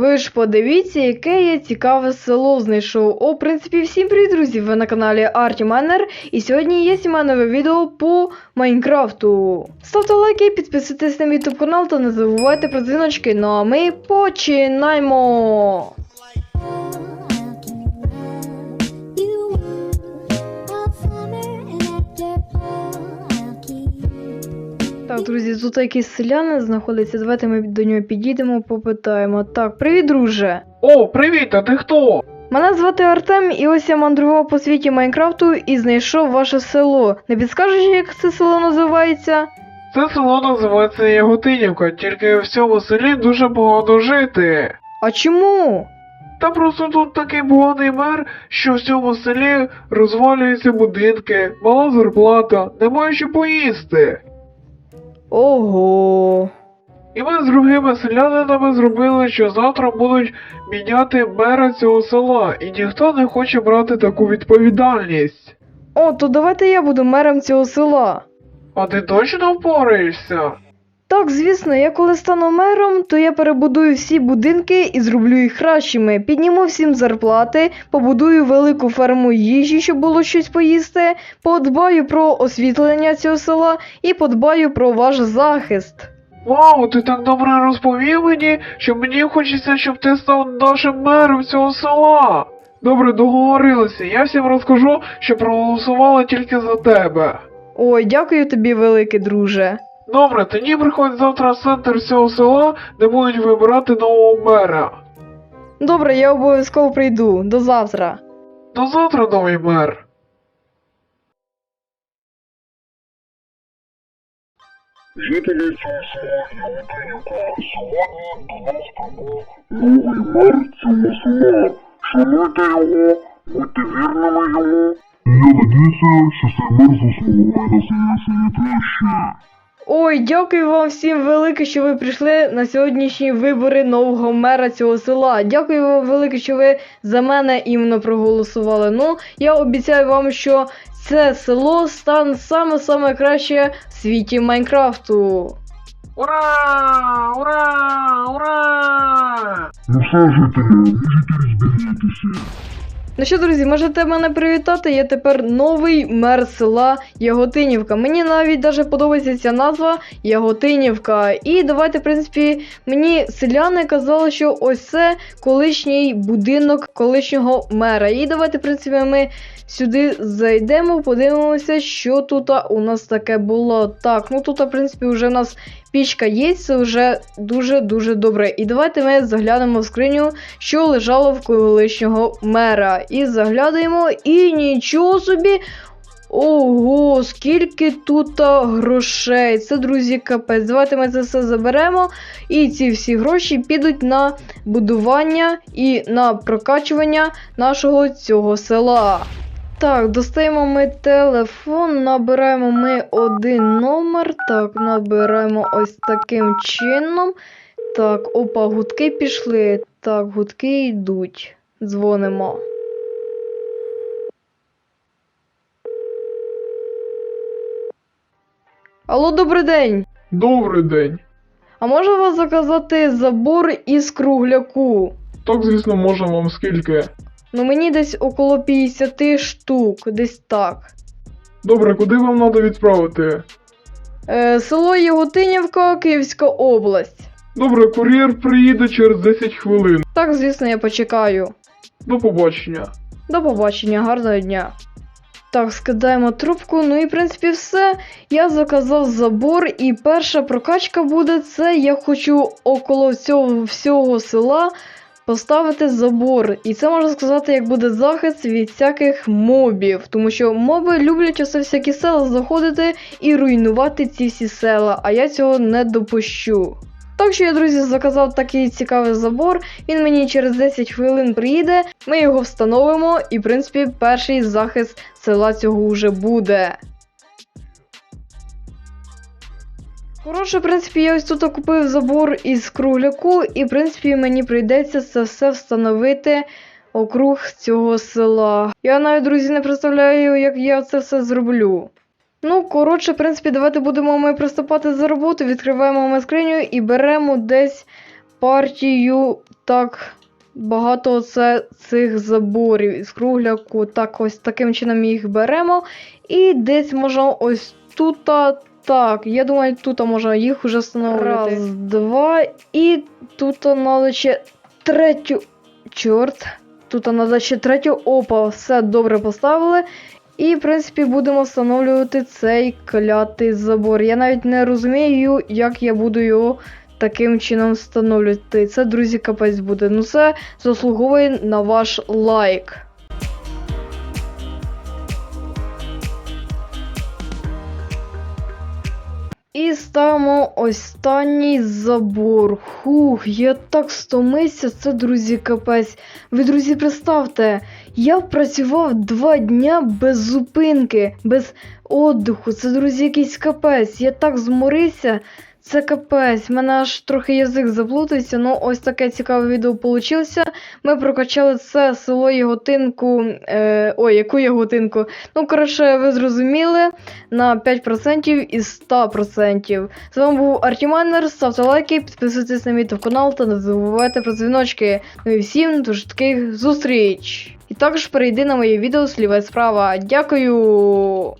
Ви ж подивіться, яке я цікаве село знайшов. О, в принципі, всім привіт, друзі! Ви на каналі Арті Майнер. і сьогодні є нове відео по Майнкрафту. Ставте лайки, підписуйтесь на мій ютуб канал та не забувайте про дзвіночки. Ну а ми починаємо! Так, друзі, тут якийсь селянин знаходиться. Давайте ми до нього підійдемо, попитаємо. Так, привіт, друже. О, привіт, а ти хто? Мене звати Артем, і ось я мандрував по світі Майнкрафту і знайшов ваше село. Не підскажеш, як це село називається? Це село називається Яготинівка, тільки в цьому селі дуже погано жити. А чому? Та просто тут такий поганий мер, що в цьому селі розвалюються будинки, мала зарплата, немає що поїсти. Ого. І ми з другими селянинами зробили, що завтра будуть міняти мера цього села, і ніхто не хоче брати таку відповідальність. О, то давайте я буду мером цього села. А ти точно впораєшся? Так, звісно, я коли стану мером, то я перебудую всі будинки і зроблю їх кращими. Підніму всім зарплати, побудую велику ферму їжі, щоб було щось поїсти, подбаю про освітлення цього села і подбаю про ваш захист. Вау, ти так добре розповів мені, що мені хочеться, щоб ти став нашим мером цього села. Добре, договорилися. Я всім розкажу, що проголосували тільки за тебе. Ой, дякую тобі, великий друже. Добре, тоді приходь завтра в центр цього села, де будуть вибирати нового мера. Добре, я обов'язково прийду. До завтра. До завтра, новий мер. Жителі цього села Яготинівка, сьогодні до нас прибув новий мер цього села. Шануйте його, будьте вірними йому. Я надіюся, що цей мер заслуговує на своє своє краще. Ой, дякую вам всім велике, що ви прийшли на сьогоднішні вибори нового мера цього села. Дякую вам велике, що ви за мене іменно проголосували. Ну, я обіцяю вам, що це село стане саме-саме краще в світі Майнкрафту. Ура! Ура! Ура! Ну все, жителі, можете розбігатися. Ну що, друзі, можете мене привітати. Я тепер новий мер села Яготинівка. Мені навіть даже подобається ця назва Яготинівка. І давайте, в принципі, мені селяни казали, що ось це колишній будинок колишнього мера. І давайте, в принципі, ми сюди зайдемо, подивимося, що тут у нас таке було. Так, ну тут, в принципі, вже у нас пічка є, це вже дуже-дуже добре. І давайте ми заглянемо в скриню, що лежало в колишнього мера. І заглядаємо, і нічого собі. Ого, скільки тут грошей. Це, друзі, капець. Давайте ми це все заберемо. І ці всі гроші підуть на будування і на прокачування нашого цього села. Так, достаємо ми телефон, набираємо ми один номер. Так, набираємо ось таким чином. Так, опа, гудки пішли. Так, гудки йдуть. Дзвонимо. Алло, добрий день. Добрий день. А можна вас заказати забор із кругляку? Так, звісно, можемо вам скільки. Ну мені десь около 50 штук, десь так. Добре, куди вам треба відправити? Е, село Яготинівка, Київська область. Добре, кур'єр приїде через 10 хвилин. Так, звісно, я почекаю. До побачення. До побачення, гарного дня. Так, скидаємо трубку. Ну і в принципі все. Я заказав забор, і перша прокачка буде це. Я хочу около цього всього села поставити забор. І це можна сказати, як буде захист від всяких мобів. Тому що моби люблять оце всякі села заходити і руйнувати ці всі села, а я цього не допущу. Так що я, друзі, заказав такий цікавий забор. Він мені через 10 хвилин приїде. Ми його встановимо, і, в принципі, перший захист села цього вже буде. Коротше, в принципі, я ось тут купив забор із кругляку, і, в принципі, мені прийдеться це все встановити округ цього села. Я навіть, друзі, не представляю, як я це все зроблю. Ну, коротше, в принципі, давайте будемо ми приступати за роботу, відкриваємо ми скриню і беремо десь партію так багато оце цих заборів із кругляку. Так, ось таким чином їх беремо. І десь можна ось тут. Так, я думаю, тут можна їх вже встановити. Раз, два. І тут треба ще третю. Чорт. Тут треба ще третю. Опа, все добре поставили. І, в принципі, будемо встановлювати цей клятий забор. Я навіть не розумію, як я буду його таким чином встановлювати. Це, друзі, капець буде. Ну, це заслуговує на ваш лайк. І ставимо останній забор. Хух, я так стомився, це, друзі, капець. Ви, друзі, представте, я працював два дня без зупинки, без отдиху. Це, друзі, якийсь капець. Я так зморився. Це капець, в мене аж трохи язик заплутався. Ну, ось таке цікаве відео вийшло. Ми прокачали це село Яготинку. Е, ой, яку Яготинку? Ну, коротше, ви зрозуміли, на 5% із 100%. З вами був Артімайнер, ставте лайки, підписуйтесь на мій канал та не забувайте про дзвіночки. Ну і всім дуже таких зустріч! І також перейди на моє відео сліва і справа. Дякую!